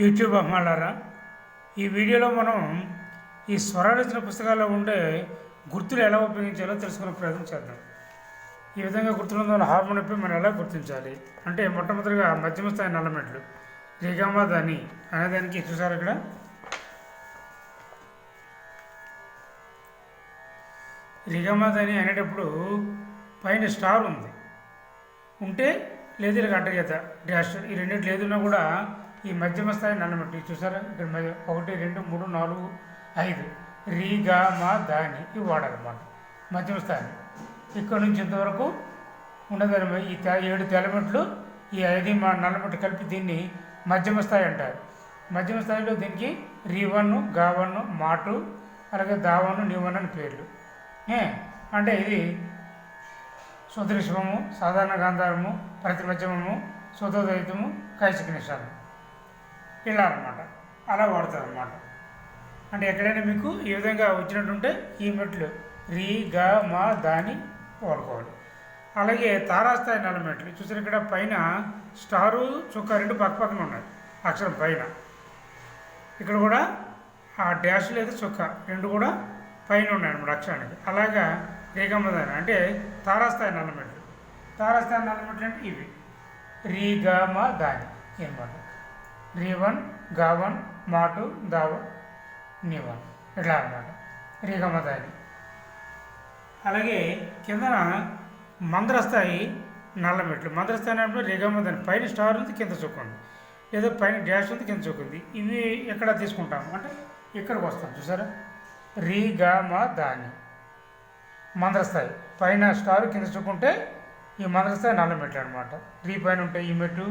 YouTube అమ్మాలారా ఈ వీడియోలో మనం ఈ స్వరాలోచన పుస్తకాల్లో ఉండే గుర్తులు ఎలా ఉపయోగించాలో తెలుసుకునే ప్రయత్నం చేద్దాం. ఈ విధంగా గుర్తులందు వల్ల హార్మోనిపై మనం ఎలా గుర్తించాలి? అంటే మొట్టమొదటిగా మధ్యమ స్థాయి నల్లమెట్లు రిగమ దని అనేదానికి చూసారు ఇక్కడ? రిగమ దని అనేటప్పుడు పైన స్టార్ ఉంది. ఉంటే లేదు ఇలా అడ్డగీత డాష్ ఈ రెండింటి లేదున్నా కూడా ఈ మధ్యమ స్థాయి నల్లమట్టి చూసారా? ఇక్కడ ఒకటి రెండు మూడు నాలుగు ఐదు. రీ గా మా దాని ఇవి వాడాలన్నమాట మధ్యమ స్థాయి. ఇక్కడ నుంచి ఇంతవరకు ఉన్నదన్నమాట ఈ ఏడు తెల్లమెట్లు ఈ ఐదు మా నల్లమెట్టు కలిపి దీన్ని మధ్యమ స్థాయి అంటారు. మధ్యమ స్థాయిలో దీనికి రీ వన్గా వన్ మాటు అలాగే దావన్ నివన్ అని పేర్లు. ఏ? అంటే ఇది సుదృశ్వము సాధారణ గాంధారము ప్రతిపక్షము సుతోదయితము కైశిక నిషాదం ఇలా అలా వాడతారు అంటే ఎక్కడైనా మీకు ఈ విధంగా వచ్చినట్టుంటే ఈ మెట్లు రీ గా మా దాని వాడుకోవాలి. అలాగే తారాస్థాయి నల్ల మెట్లు. చూసిన ఇక్కడ పైన స్టారు చుక్క రెండు పక్క పక్కన ఉన్నాయి. అక్షరం పైన. ఇక్కడ కూడా ఆ డాష్ లేదు చుక్క రెండు కూడా పైన ఉన్నాయి అనమాట అక్షరానికి. అలాగా రేగమ్మదాని అంటే తారాస్థాయి నల్లమెట్లు తారాస్థాయి నల్లమెట్లు అంటే ఇవి. రీ గ మా దాని అనమాట రీ వన్ మాటు దావ నీ వన్ ఇట్లా అనమాట రీగమ్మ దాని అలాగే కిందన మంద్రస్థాయి నల్లమెట్లు మంద్రస్థాయి అంటే రీగమదాని. దాని పైన స్టార్ ఉంది కింద చుక్క ఏదో లేదా పైన డ్యాష్ ఉంది కింద చూకుంది ఇవి ఎక్కడ తీసుకుంటాం అంటే ఇక్కడికి వస్తాం చూసారా? రీగమ దాని మంద్రస్థాయి. పైన స్టార్ కింద చుక్కుంటే ఈ మంద్రస్థాయి నల్ల మెట్లు అనమాట రీ పైన ఉంటే ఈ మెట్టు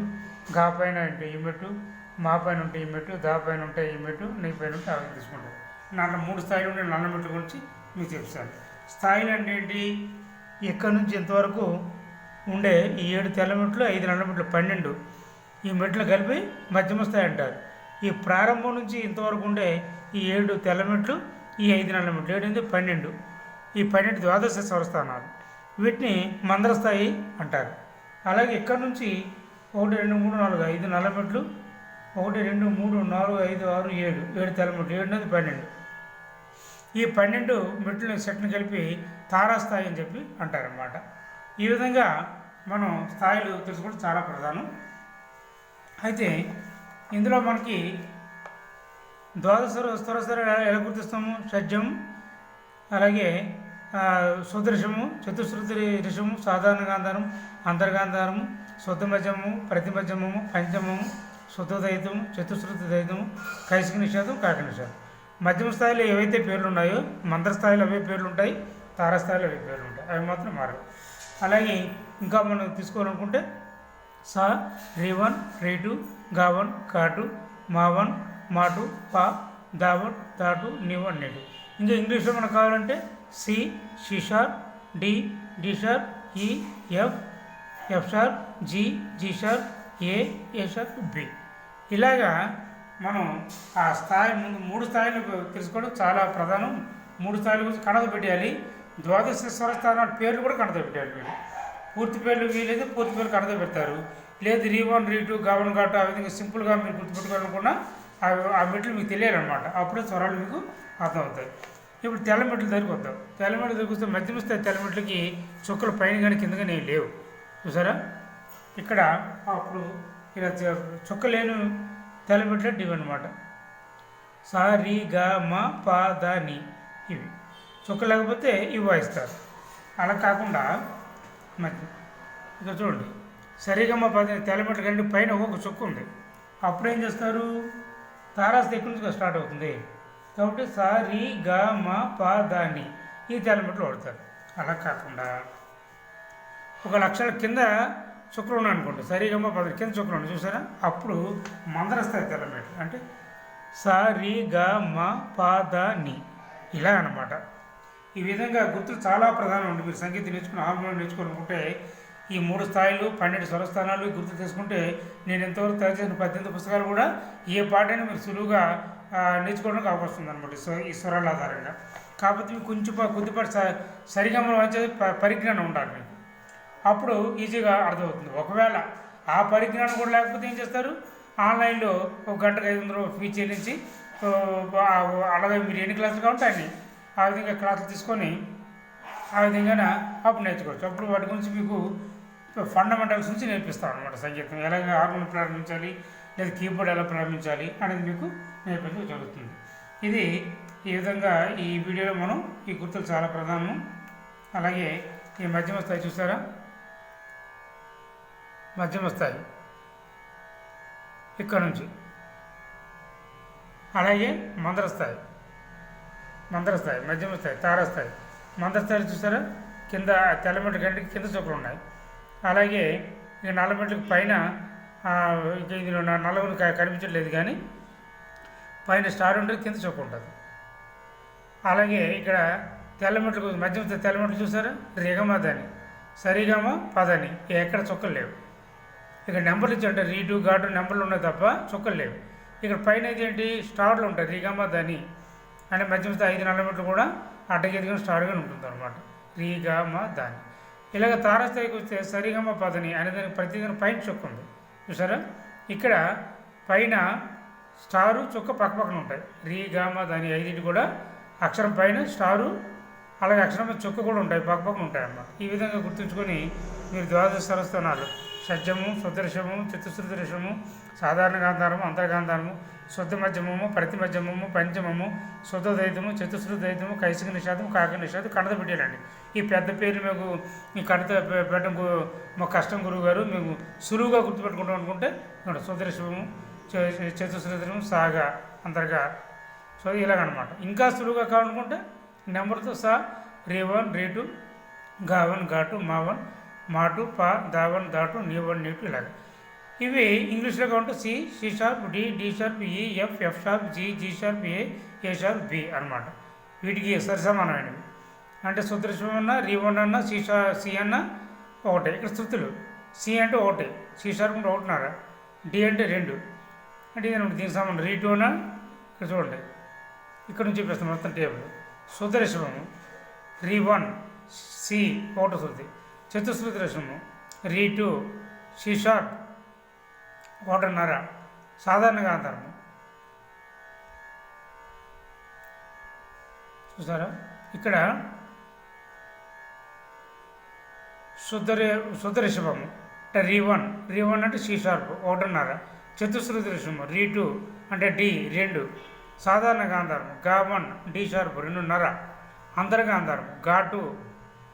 గా పైన ఉంటే ఈ మెట్టు మా పైన ఉంటే ఈ మెట్టు దా పైన ఉంటే ఈ మెట్టు నీ పైన ఉంటే అవి తీసుకుంటాం. నల్ల మూడు స్థాయిలు ఉండే నల్ల మెట్టు గురించి మీకు చెప్తాను. స్థాయిలు అంటే ఏంటి? ఇక్కడ నుంచి ఇంతవరకు ఉండే ఈ ఏడు తెల్ల మెట్లు ఐదు నల్ల మెట్లు పన్నెండు ఈ మెట్లు కలిపి మధ్యమ స్థాయి అంటారు. ఈ ప్రారంభం నుంచి ఇంతవరకు ఉండే ఈ ఏడు తెల్ల మెట్లు ఈ ఐదు నల్ల మెట్లు ఏడు పన్నెండు ఈ పన్నెండు ద్వాదశ స్వరస్థానాలు. వీటిని మందరస్థాయి అంటారు. అలాగే ఇక్కడ నుంచి ఒకటి రెండు మూడు నాలుగు ఐదు నల్ల మెట్లు ఒకటి రెండు మూడు నాలుగు ఐదు ఆరు ఏడు. ఏడు తెల్ల మెట్లు ఏడు పన్నెండు. ఈ పన్నెండు మెట్లు సెట్ను కలిపి తారాస్థాయి అని చెప్పి అంటారన్నమాట. ఈ విధంగా మనం స్థాయిలు తెలుసుకోవడం చాలా ప్రధానం. అయితే ఇందులో మనకి ద్వాదశ స్థురస్థర ఎలా గుర్తిస్తాము? షడ్జం అలాగే సుదృశము చతుశ్రుతి ఋషము సాధారణ గాంధారం అంతర్గాంధారము శుద్ధమజము ప్రతిమజము పంచమము శుద్ధదయితము చతుశ్రుతి దైతం కైసిక నిషేధం కాక నిషేధం మధ్యమ స్థాయిలో ఏవైతే పేర్లు ఉన్నాయో మంత్ర స్థాయిలో అవే పేర్లు ఉంటాయి తారస్థాయిలో అవే పేర్లు ఉంటాయి అవి మాత్రం మారవు. అలాగే ఇంకా మనం తీసుకోవాలనుకుంటే సా కా టూ గావన్ కాటు మా మాటు పా దావన్ తాటు నివన్ నెటు ఇంకా ఇంగ్లీష్లో మనకు కావాలంటే C C sharp D D sharp E F F sharp G G sharp A A sharp B. ఇలాగా మనం ఆ స్థాయి ముందు మూడు స్థాయిలు తెలుసుకోవడం చాలా ప్రధానం. మూడు స్థాయిల గురించి కడత పెట్టాలి ద్వాదశ స్వరస్థానం పేర్లు కూడా కడత పెట్టాలి మీరు. పూర్తి పేర్లు వీలైతే పూర్తి పేర్లు కడత పెడతారు. లేదు రీ వన్ రీ టూ గవన్ ఘాట్ ఆ విధంగా సింపుల్గా మీరు గుర్తుపెట్టుకోవాలనుకున్నా అవి ఆ మెట్లు మీకు తెలియాలన్నమాట. అప్పుడే స్వరాలు మీకు అర్థమవుతాయి. ఇప్పుడు తెల్ల మెట్లు దగ్గరికి వద్దాం తెల్ల మెట్లు దగ్గరికి వస్తే మధ్యమ స్థాయి తెల్ల మెట్లకి చుక్కలు పైన కానీ కింద కానీ లేవు. చూసారా? ఇక్కడ అప్పుడు ఇలా చుక్క లేని తెల్ల ఇవి అనమాట సా రి గ మ ప ద ని ఇవి. చుక్క లేకపోతే ఇవి వాయిస్తారు అలా కాకుండా మధ్య ఇక్కడ చూడండి. సరిగమ్మ పది తెల్లమెట్ల కంటే పైన ఒక చుక్క ఉంది. అప్పుడు ఏం చేస్తారు? తారాస్ ఎక్కడి నుంచి స్టార్ట్ అవుతుంది? కాబట్టి సా రి గ మ ప ద ని ఈ తెల్లమెట్లు వాడతారు. అలా కాకుండా ఒక లక్షల కింద శుక్రుడు అనుకోండి. సరిగమ్మ పదవి కింద శుక్రుడు చూసారా? అప్పుడు మందరస్థాయి తెల్లమేట అంటే సారి గ మ ప ద ని ఇలా అన్నమాట. ఈ విధంగా గుర్తులు చాలా ప్రధానం ఉంది మీరు సంగీతం నేర్చుకుని హార్మోనియం నేర్చుకోవాలనుకుంటే ఈ మూడు స్థాయిలు పన్నెండు స్వరస్థానాలు గుర్తు తీసుకుంటే నేను ఎంతవరకు తయారు చేసిన పద్దెనిమిది పుస్తకాలు కూడా ఏ పాటైనా మీరు సులువుగా నేర్చుకోవడానికి అవకాశం ఉందన్నమాట. అనమాట ఈ స్వరాల ఆధారంగా. కాకపోతే మీకు కొంచెం కొద్దిపాటి స సరిగమలు వచ్చేది పరిజ్ఞానం ఉండాలి మీకు. అప్పుడు ఈజీగా అర్థమవుతుంది. ఒకవేళ ఆ పరిజ్ఞానం కూడా లేకపోతే ఏం చేస్తారు? ఆన్లైన్లో ఒక గంటకు ఐదు వందలు ఫీ చెల్లించి అలాగే మీరు ఎన్ని క్లాసులు కావాలంటే అన్ని ఆ విధంగా క్లాసులు తీసుకొని ఆ విధంగా అప్పుడు నేర్చుకోవచ్చు. అప్పుడు వాటి గురించి మీకు ఫండమెంటల్స్ నుంచి నేర్పిస్తాం అనమాట సంగీతం. ఎలాగ హార్మోన్ ప్రారంభించాలి లేదా కీబోర్డ్ ఎలా ప్రారంభించాలి అనేది మీకు నేర్పించడం జరుగుతుంది. ఇది ఈ విధంగా ఈ వీడియోలో మనం ఈ గుర్తులు చాలా ప్రధానం అలాగే ఈ మధ్యమ స్థాయి చూసారా? మధ్యమ స్థాయి ఇక్కడ నుంచి. అలాగే మందర స్థాయి మందర స్థాయి మధ్యమ స్థాయి తార మందర స్థాయి చూసారా కింద తెల్లమెట్ల గంటకి కింద చుక్కలు ఉన్నాయి. అలాగే ఇక నల్ల మెట్లకు పైన ఇందులో నా నల్లగుని కనిపించట్లేదు కానీ పైన స్టార్ ఉంటుంది కింద చుక్క ఉంటుంది. అలాగే ఇక్కడ తెల్లమెట్లకు మధ్యమ స్థాయి తెల్లమెట్లు చూసారా? రిగమదని. సరిగమ? పదని. ఎక్కడ చుక్కలు లేవు. ఇక్కడ నెంబర్లు ఇచ్చారంటే రీటు ఘాటు నెంబర్లు ఉన్నాయి తప్ప చుక్కలు లేవు. ఇక్కడ పైన ఏంటి స్టార్లు ఉంటాయి. రీగమ ధని అంటే మధ్య మధ్య ఐదు నల్ల మెట్లు కూడా అడ్డగెదిగిన స్టార్గా ఉంటుంది అనమాట రీగమ దాని ఇలాగ తారస్థాయికి వస్తే సరిగమ పదని అనే దానికి ప్రతిదిన పైన చుక్క ఉంది. చూసారా? ఇక్కడ పైన స్టారు చుక్క పక్క పక్కన ఉంటాయి. రీగమ ధని ఐదింటి కూడా అక్షరం పైన స్టారు అలాగే అక్షరం చుక్క కూడా ఉంటాయి. పక్క పక్కన ఉంటాయి అన్నమాట ఈ విధంగా గుర్తుంచుకొని మీరు ద్వాదశ సరస్థానాలు షడ్జము సుదర్శము చతుశ్రుతరిషము సాధారణ గాంధారము అంతర్గాంధారము శుద్ధ మధ్యమము ప్రతి మధ్యమము పంచమము శుద్ధ చతుశ్రుద్వైతము కైసిక నిషాదము కాక నిషాదం కడత పెట్టాలండి ఈ పెద్ద పేర్లు మీకు ఈ కడత పెట్టడం మాకు కష్టం గురువు గారు మేము సులువుగా గుర్తుపెట్టుకుంటాం అనుకుంటే సుదర్శము చతుశ్రుద్రము సాగా అంతర్గా సో ఇలాగనమాట. ఇంకా సులువుగా కావాలనుకుంటే నెంబర్తో సహా రే వన్ రే టూ గా వన్గా టూ మా వన్ మాటు పా దావన్ వన్ నీవన్ నీటు వన్ ఇలాగ. ఇవి ఇంగ్లీష్లో కాబట్టి C C sharp D D sharp E F F sharp G G sharp A A sharp B అనమాట వీటికి సరిసమానమైనవి అంటే సుదృశ్యం అన్న రీవన్ అన్న సి షా సి అన్న ఒకటే. ఇక్కడ శృతులు. సి అంటే ఒకటి. సి షార్ప్ అంటే ఒకటిన్నర డి అంటే రెండు. అంటే ఇది దీనికి సంబంధం రీ టూ అన్న ఇక్కడ చూడండి. ఇక్కడ నుంచి చూపిస్తాం మొత్తం టేబుల్. సుదర్శనము రీ వన్ సి ఒకటి శృతి. చతుస్మృతి రసము. రీ టూ సి షార్ప్ ఒకటిన్నర. సాధారణ గాంధారము చూసారా ఇక్కడ శుద్ధ శుద్ధ రిషభము అంటే రీ వన్. రీ వన్ అంటే సి షార్ప్ ఒకటిన్నర. చతుశ్రుతి రిషభము రీ టూ అంటే డి రెండు. సాధారణ గాంధారం గా వన్ డి షార్ప్ రెండున్నర. అంతర్గాంధారం గా టూ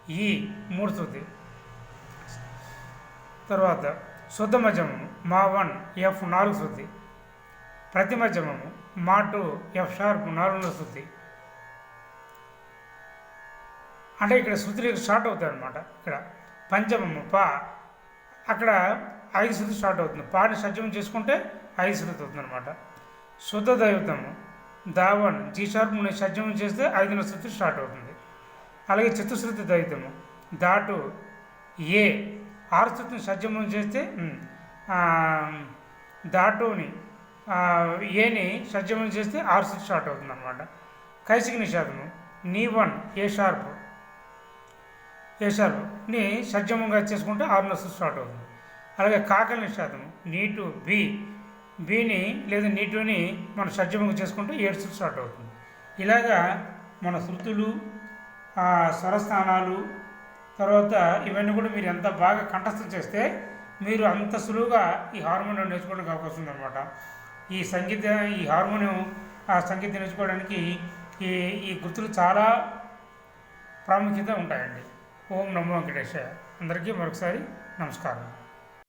ఈ మూడు శృతి. తర్వాత శుద్ధ మధ్యమము మా వన్ ఎఫ్ నాలుగు శుద్ధి ప్రతి మధ్యమము మా టూ ఎఫ్ షార్ప్ నాలుగున్నర శుద్ధి అంటే ఇక్కడ శృతులు స్టార్ట్ అవుతాయి అనమాట ఇక్కడ పంచమము పా అక్కడ ఐదు శృతి స్టార్ట్ అవుతుంది. పాని సజ్జం చేసుకుంటే ఐదు శృతి అవుతుంది అనమాట శుద్ధ దైవతము దావన్ జీ షార్ప్ సజ్జం చేస్తే ఐదున శృతి స్టార్ట్ అవుతుంది. అలాగే చతుశ్రుతి దైవతము దాటు ఏ ఆరు శృతిని సజ్జమం చేస్తే దాటుని ఏని సజ్జమం చేస్తే ఆరుస్థితి స్టార్ట్ అవుతుంది అనమాట కైసిక నిషాదము నీ వన్ ఏ షార్ప్ ఏ షార్ప్ని సజ్జమంగా చేసుకుంటే ఆరు స్టార్ట్ అవుతుంది. అలాగే కాకల నిషాదము నీటు బి బిని లేదా నీటుని మనం సజ్జమంగా చేసుకుంటే ఏడు స్టార్ట్ అవుతుంది. ఇలాగా మన శృతులు స్వరస్థానాలు తర్వాత ఇవన్నీ కూడా మీరు ఎంత బాగా కంఠస్థం చేస్తే మీరు అంత సులువుగా ఈ హార్మోనియం నేర్చుకోవడానికి అవకాశం ఉందన్నమాట. ఈ సంగీత ఈ హార్మోనియం ఆ సంగీతం నేర్చుకోవడానికి ఈ ఈ గుర్తులు చాలా ప్రాముఖ్యత ఉంటాయండి. ఓం నమో వెంకటేశ. అందరికీ మరొకసారి నమస్కారం.